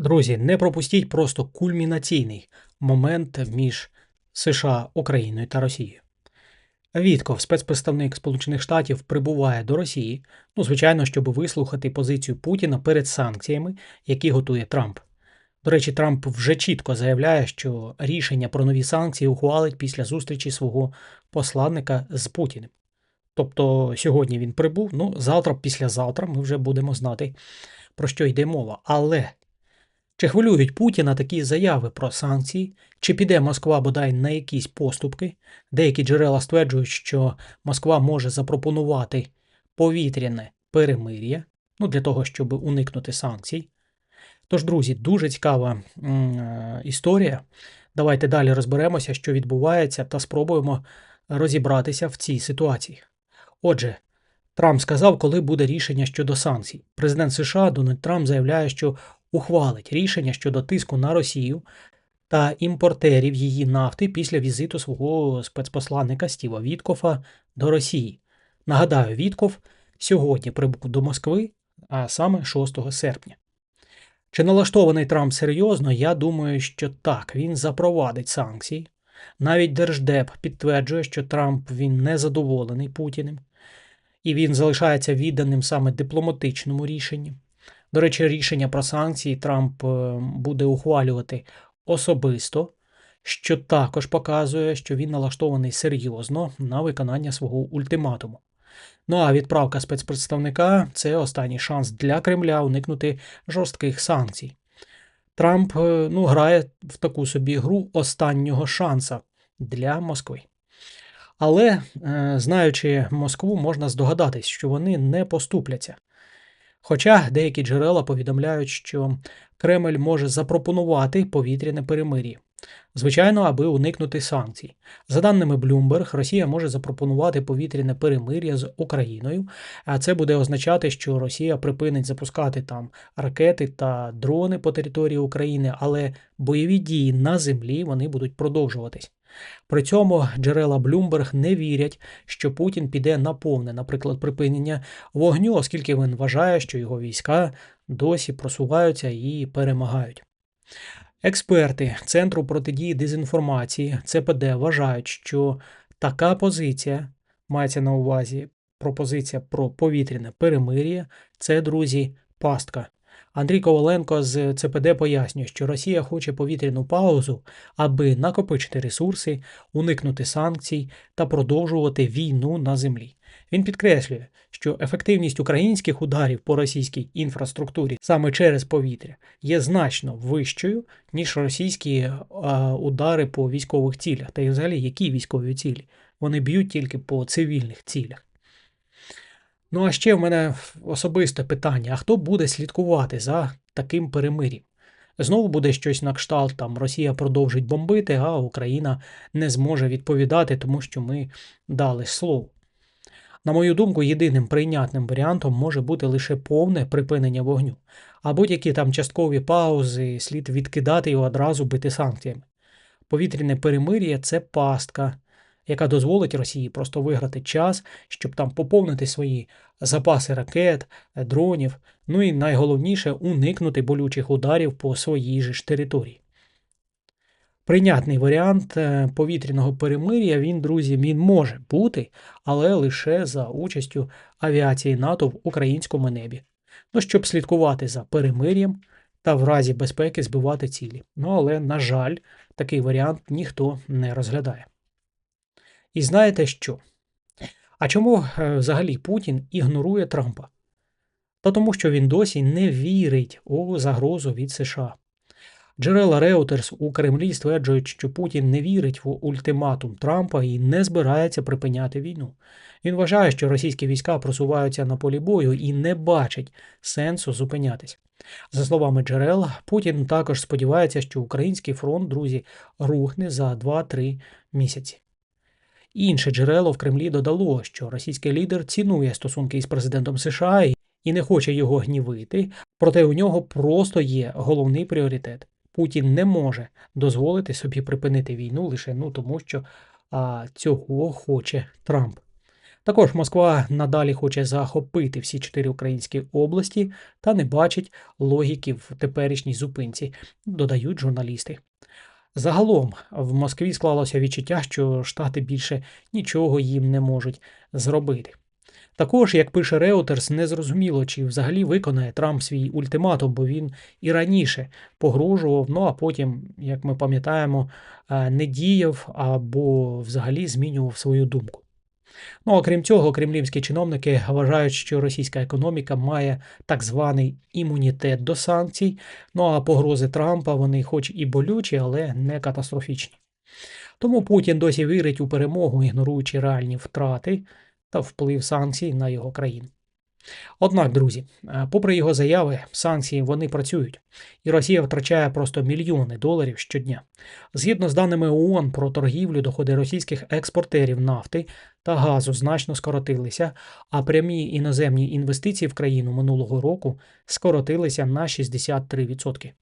Друзі, не пропустіть просто кульмінаційний момент між США, Україною та Росією. Вітков, спецпредставник Сполучених Штатів, прибуває до Росії, ну, звичайно, щоб вислухати позицію Путіна перед санкціями, які готує Трамп. До речі, Трамп вже чітко заявляє, що рішення про нові санкції ухвалить після зустрічі свого посланника з Путіним. Тобто сьогодні він прибув, ну завтра, післязавтра ми вже будемо знати, про що йде мова. Але чи хвилюють Путіна такі заяви про санкції, чи піде Москва бодай на якісь поступки? Деякі джерела стверджують, що Москва може запропонувати повітряне перемир'я, ну для того, щоб уникнути санкцій. Тож, друзі, дуже цікава е, історія. Давайте далі розберемося, що відбувається, та спробуємо розібратися в цій ситуації. Отже, Трамп сказав, коли буде рішення щодо санкцій. Президент США Дональд Трамп заявляє, що ухвалить рішення щодо тиску на Росію та імпортерів її нафти після візиту свого спецпосланника Стіва Віткофа до Росії. Нагадаю, Вітков сьогодні прибув до Москви, а саме 6 серпня. Чи налаштований Трамп серйозно? Я думаю, що так, він запровадить санкції. Навіть Держдеп підтверджує, що Трамп він не задоволений Путіним, і він залишається відданим саме дипломатичному рішенню. До речі, рішення про санкції Трамп е, буде ухвалювати особисто, що також показує, що він налаштований серйозно на виконання свого ультиматуму. Ну а відправка спецпредставника це останній шанс для Кремля уникнути жорстких санкцій. Трамп е, ну, грає в таку собі гру останнього шанса для Москви. Але, е, знаючи Москву, можна здогадатись, що вони не поступляться. Хоча деякі джерела повідомляють, що Кремль може запропонувати повітряне перемир'я. Звичайно, аби уникнути санкцій. За даними Bloomberg, Росія може запропонувати повітряне перемир'я з Україною, а це буде означати, що Росія припинить запускати там ракети та дрони по території України, але бойові дії на землі вони будуть продовжуватись. При цьому джерела Bloomberg не вірять, що Путін піде на повне, наприклад, припинення вогню, оскільки він вважає, що його війська досі просуваються і перемагають. Експерти Центру протидії дезінформації ЦПД вважають, що така позиція мається на увазі пропозиція про повітряне перемир'я це, друзі, пастка. Андрій Коваленко з ЦПД пояснює, що Росія хоче повітряну паузу, аби накопичити ресурси, уникнути санкцій та продовжувати війну на землі. Він підкреслює, що ефективність українських ударів по російській інфраструктурі саме через повітря є значно вищою, ніж російські а, удари по військових цілях. Та й взагалі які військові цілі? Вони б'ють тільки по цивільних цілях. Ну а ще в мене особисте питання: а хто буде слідкувати за таким перемир'ям? Знову буде щось на кшталт, там Росія продовжить бомбити, а Україна не зможе відповідати, тому що ми дали слово. На мою думку, єдиним прийнятним варіантом може бути лише повне припинення вогню, а будь-які там часткові паузи слід відкидати і одразу бити санкціями. Повітряне перемир'я це пастка, яка дозволить Росії просто виграти час, щоб там поповнити свої запаси ракет, дронів, ну і найголовніше уникнути болючих ударів по своїй же ж території. Прийнятний варіант е, повітряного перемир'я він, друзі, він може бути, але лише за участю авіації НАТО в українському небі. Ну, щоб слідкувати за перемир'ям та в разі безпеки збивати цілі. Ну, але, на жаль, такий варіант ніхто не розглядає. І знаєте що? А чому е, взагалі Путін ігнорує Трампа? Та тому, що він досі не вірить у загрозу від США. Джерела Reuters у Кремлі стверджують, що Путін не вірить в ультиматум Трампа і не збирається припиняти війну. Він вважає, що російські війська просуваються на полі бою і не бачить сенсу зупинятись. За словами джерел, Путін також сподівається, що український фронт, друзі, рухне за 2-3 місяці. Інше джерело в Кремлі додало, що російський лідер цінує стосунки із президентом США і не хоче його гнівити, проте у нього просто є головний пріоритет. Путін не може дозволити собі припинити війну лише ну тому, що а, цього хоче Трамп. Також Москва надалі хоче захопити всі чотири українські області та не бачить логіки в теперішній зупинці, додають журналісти. Загалом в Москві склалося відчуття, що Штати більше нічого їм не можуть зробити. Також, як пише Реутерс, незрозуміло, чи взагалі виконає Трамп свій ультиматум, бо він і раніше погрожував, ну а потім, як ми пам'ятаємо, е, не діяв або взагалі змінював свою думку. Ну, окрім цього, кремлівські чиновники вважають, що російська економіка має так званий імунітет до санкцій. Ну а погрози Трампа вони, хоч і болючі, але не катастрофічні. Тому Путін досі вірить у перемогу, ігноруючи реальні втрати та вплив санкцій на його країну. Однак, друзі, е, попри його заяви, санкції вони працюють, і Росія втрачає просто мільйони доларів щодня. Згідно з даними ООН про торгівлю, доходи російських експортерів нафти та газу значно скоротилися, а прямі іноземні інвестиції в країну минулого року скоротилися на 63%.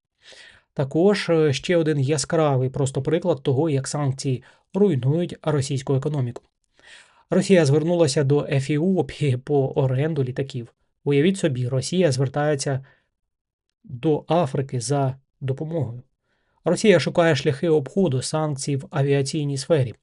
Також е, ще один яскравий просто приклад того, як санкції руйнують російську економіку. Росія звернулася до Ефіопії по оренду літаків. Уявіть собі, Росія звертається до Африки за допомогою. Росія шукає шляхи обходу санкцій в авіаційній сфері.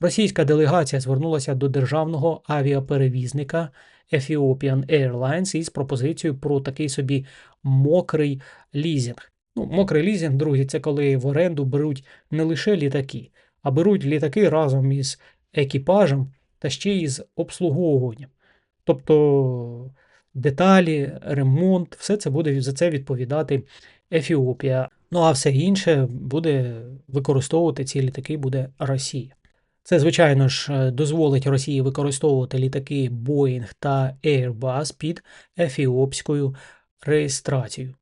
Rосійська делегація звернулася до державного авіаперевізника Ethiopian Airlines із пропозицією про такий собі мокрий лізінг. Ну, мокрий лізінг, друзі, це коли в оренду беруть не лише літаки, а беруть літаки разом із екіпажем та ще й з обслуговуванням. Тобто деталі, ремонт, все це буде за це відповідати Ефіопія. Ну а все інше буде використовувати ці літаки буде Росія. Це, звичайно ж, дозволить Росії використовувати літаки Boeing та Airbus під ефіопською реєстрацією.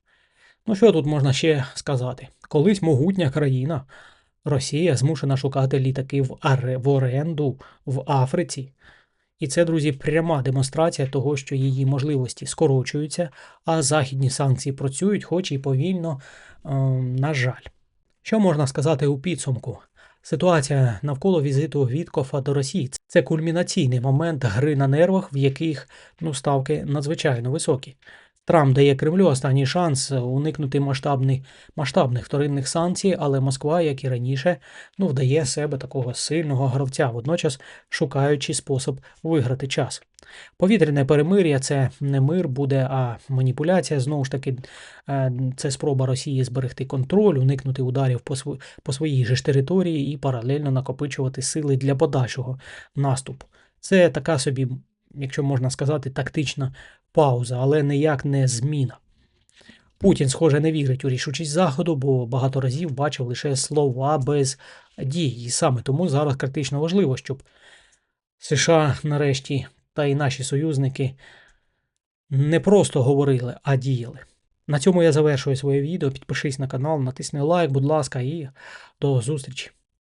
Ну, що тут можна ще сказати? Колись могутня країна Росія змушена шукати літаки в, аре, в оренду в Африці. І це, друзі, пряма демонстрація того, що її можливості скорочуються, а західні санкції працюють, хоч і повільно, е, на жаль. Що можна сказати у підсумку? Ситуація навколо візиту Віткофа до Росії це кульмінаційний момент гри на нервах, в яких ну, ставки надзвичайно високі. Трамп дає Кремлю останній шанс уникнути масштабних масштабних вторинних санкцій, але Москва, як і раніше, ну вдає себе такого сильного гравця, водночас шукаючи спосіб виграти час. Повітряне перемир'я це не мир буде, а маніпуляція. Знову ж таки, е, це спроба Росії зберегти контроль, уникнути ударів по св... по своїй же ж території і паралельно накопичувати сили для подальшого наступу. Це така собі, якщо можна сказати, тактична пауза, але ніяк не зміна. Путін, схоже, не вірить у рішучість Заходу, бо багато разів бачив лише слова без дій. І саме тому зараз критично важливо, щоб США нарешті та й наші союзники не просто говорили, а діяли. На цьому я завершую своє відео. Підпишись на канал, натисни лайк, будь ласка, і до зустрічі!